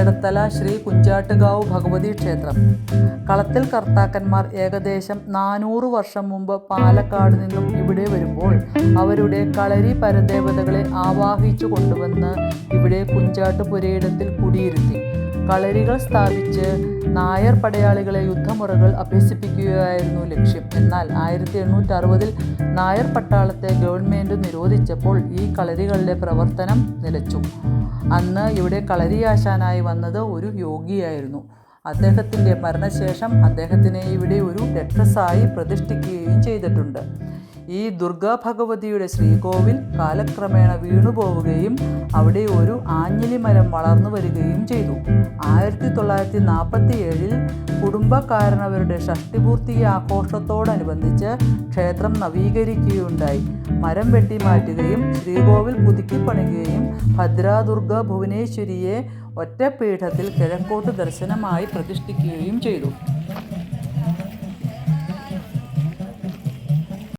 എടത്തല ശ്രീ കുഞ്ചാട്ടുകാവ് ഭഗവതി ക്ഷേത്രം. കളത്തിൽ കർത്താക്കന്മാർ ഏകദേശം നാനൂറ് വർഷം മുമ്പ് പാലക്കാട് നിന്നും ഇവിടെ വരുമ്പോൾ അവരുടെ കളരി പരദേവതകളെ ആവാഹിച്ചു കൊണ്ടുവന്ന് ഇവിടെ കുഞ്ചാട്ട് പുരയിടത്തിൽ കുടിയിരുത്തി. കളരികൾ സ്ഥാപിച്ച് നായർ പടയാളികളെ യുദ്ധമുറകൾ അഭ്യസിപ്പിക്കുകയായിരുന്നു ലക്ഷ്യം. എന്നാൽ ആയിരത്തി എണ്ണൂറ്റി അറുപതിൽ നായർ പട്ടാളത്തെ ഗവൺമെന്റ് നിരോധിച്ചപ്പോൾ ഈ കളരികളുടെ പ്രവർത്തനം നിലച്ചു. അന്ന് ഇവിടെ കളരിയാശാനായി വന്നത് ഒരു യോഗിയായിരുന്നു. അദ്ദേഹത്തിന്റെ മരണശേഷം അദ്ദേഹത്തിനെ ഇവിടെ ഒരു രക്ഷസായി പ്രതിഷ്ഠിക്കുകയും ചെയ്തിട്ടുണ്ട്. ഈ ദുർഗാ ഭഗവതിയുടെ ശ്രീകോവിൽ കാലക്രമേണ വീണുപോവുകയും അവിടെ ഒരു ആഞ്ഞിലി മരം വളർന്നു വരികയും ചെയ്തു. ആയിരത്തി തൊള്ളായിരത്തി നാൽപ്പത്തി ഏഴിൽ കുടുംബക്കാരനവരുടെ ഷഷ്ടിപൂർത്തി ആഘോഷത്തോടനുബന്ധിച്ച് ക്ഷേത്രം നവീകരിക്കുകയുണ്ടായി. മരം വെട്ടി മാറ്റുകയും ശ്രീകോവിൽ പുതുക്കി ഭദ്രാദുർഗ ഭുവനേശ്വരിയെ ഒറ്റപ്പീഠത്തിൽ കിഴക്കോട്ട് ദർശനമായി പ്രതിഷ്ഠിക്കുകയും ചെയ്തു.